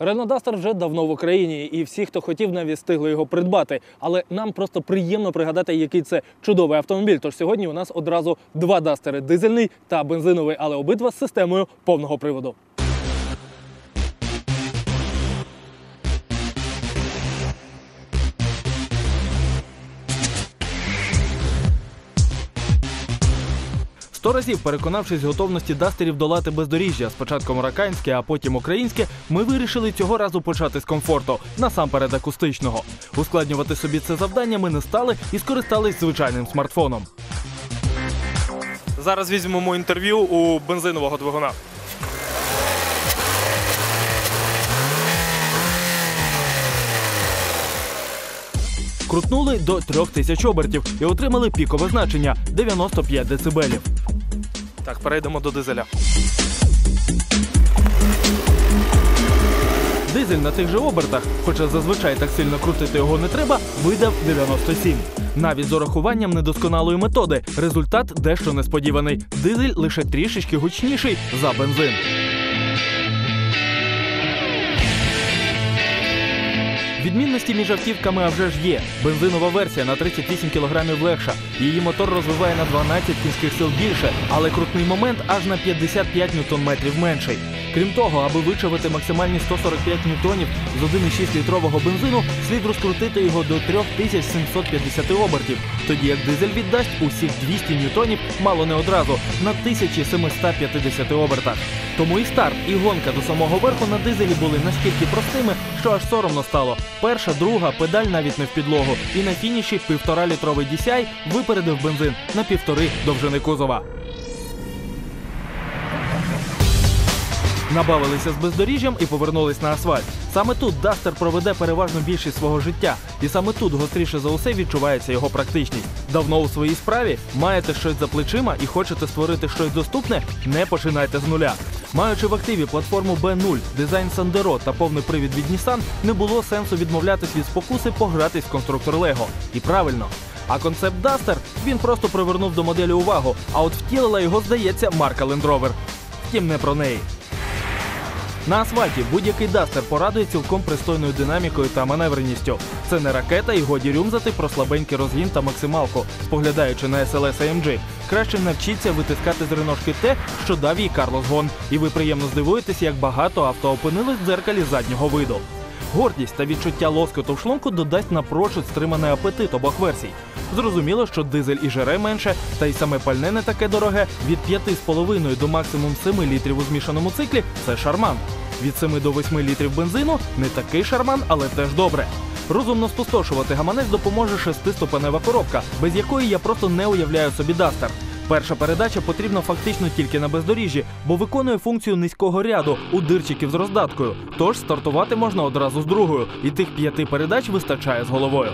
Renault Duster вже давно в Україні, і всі, хто хотів, навіть встигли його придбати. Але нам просто приємно пригадати, який це чудовий автомобіль. Тож сьогодні у нас одразу два дастери дизельний та бензиновий, але обидва з системою повного приводу. Сто разів переконавшись в готовності дастерів долати бездоріжжя, спочатку марокканське, а потім українське, ми вирішили цього разу почати з комфорту, насамперед акустичного. Ускладнювати собі це завдання ми не стали і скористались звичайним смартфоном. Зараз візьмемо інтерв'ю у бензинового двигуна. Крутнули до 3000 обертів і отримали пікове значення 95 децибелів. Так, перейдемо до дизеля. Дизель на цих же обертах, хоча зазвичай так сильно крутити його не треба, видав 97. Навіть з урахуванням недосконалої методи результат дещо несподіваний. Дизель лише трішечки гучніший за бензин. Відмінності між автівками а вже ж є. Бензинова версія на 38 кг легша. Її мотор розвиває на 12 кінських сил більше, але крутний момент аж на 55 ньютон-метрів менший. Крім того, аби вичавити максимальні 145 ньютонів з 1,6 літрового бензину, слід розкрутити його до 3750 обертів, тоді як дизель віддасть усіх 200 ньютонів мало не одразу на 1750 обертах. Тому і старт, і гонка до самого верху на дизелі були настільки простими, що аж соромно стало. Перша, друга, педаль навіть не в підлогу. І на фініші півтора літровий DCI випередив бензин на півтори довжини кузова. Набавилися з бездоріжжям і повернулись на асфальт. Саме тут Дастер проведе переважну більшість свого життя, і саме тут гостріше за усе відчувається його практичність. Давно у своїй справі маєте щось за плечима і хочете створити щось доступне, не починайте з нуля. Маючи в активі платформу B0, дизайн Сандеро та повний привід від Nissan, не було сенсу відмовлятись від спокуси погратись в конструктор Лего. І правильно. А концепт Duster він просто привернув до моделі увагу, а от втілила його, здається, марка Land Rover. Втім, не про неї. На асфальті будь-який дастер порадує цілком пристойною динамікою та маневреністю. Це не ракета і годі рюмзати про слабенький розгін та максималку, споглядаючи на SLS AMG. Краще навчіться витискати з реношки те, що дав їй Карлос Гон, і ви приємно здивуєтесь, як багато авто опинилось в дзеркалі заднього виду. Гордість та відчуття лоскоту в шлунку додасть напрочуд стриманий апетит обох версій. Зрозуміло, що дизель і жере менше, та й саме пальне не таке дороге. Від 5,5 до максимум 7 літрів у змішаному циклі це шарман. Від 7 до 8 літрів бензину не такий шарман, але теж добре. Розумно спустошувати гаманець допоможе шестиступенева коробка, без якої я просто не уявляю собі дастер. Перша передача потрібна фактично тільки на бездоріжжі, бо виконує функцію низького ряду у дирчиків з роздаткою. Тож стартувати можна одразу з другою, і тих п'яти передач вистачає з головою.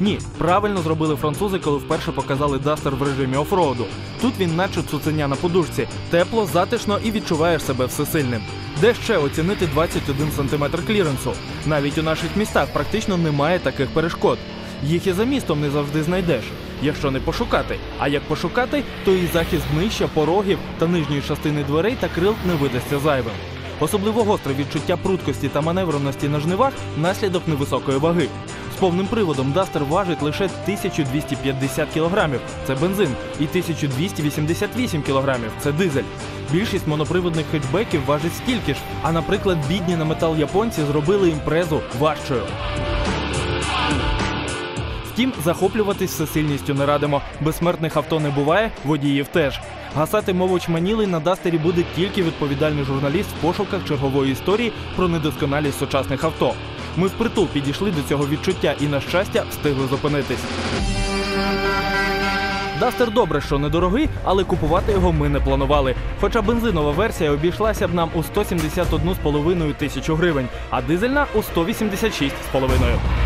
Ні, правильно зробили французи, коли вперше показали дастер в режимі офроуду. Тут він наче цуценя на подушці. Тепло, затишно і відчуваєш себе всесильним. Де ще оцінити 21 см кліренсу? Навіть у наших містах практично немає таких перешкод. Їх і за містом не завжди знайдеш, якщо не пошукати. А як пошукати, то і захист нижча, порогів та нижньої частини дверей та крил не видасться зайвим. Особливо гостре відчуття пруткості та маневреності на жнивах наслідок невисокої ваги. Повним приводом Дастер важить лише 1250 кілограмів – це бензин, і 1288 кілограмів – це дизель. Більшість моноприводних хетчбеків важить стільки ж, а, наприклад, бідні на метал японці зробили імпрезу важчою. Втім, захоплюватись всесильністю не радимо. Безсмертних авто не буває, водіїв теж. Гасати мову чманілий на Дастері буде тільки відповідальний журналіст в пошуках чергової історії про недосконалість сучасних авто. Ми впритул підійшли до цього відчуття і, на щастя, встигли зупинитись. Дастер добре, що недорогий, але купувати його ми не планували. Хоча бензинова версія обійшлася б нам у 171,5 тисячу гривень, а дизельна у 186,5.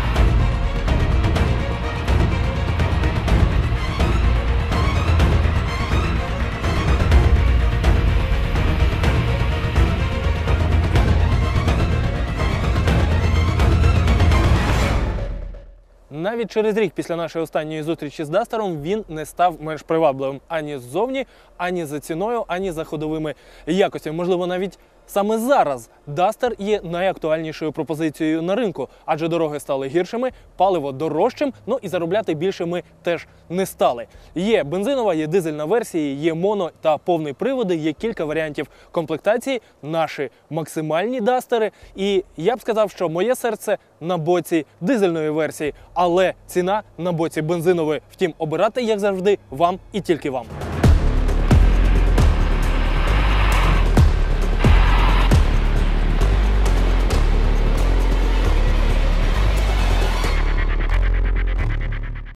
Навіть через рік після нашої останньої зустрічі з Дастером він не став менш привабливим ані ззовні, ані за ціною, ані за ходовими якостями. Можливо, навіть саме зараз Дастер є найактуальнішою пропозицією на ринку, адже дороги стали гіршими, паливо дорожчим. Ну і заробляти більше ми теж не стали. Є бензинова, є дизельна версія, є моно та повний приводи. Є кілька варіантів комплектації. Наші максимальні дастери. І я б сказав, що моє серце на боці дизельної версії, але ціна на боці бензинової. Втім, обирати як завжди вам і тільки вам.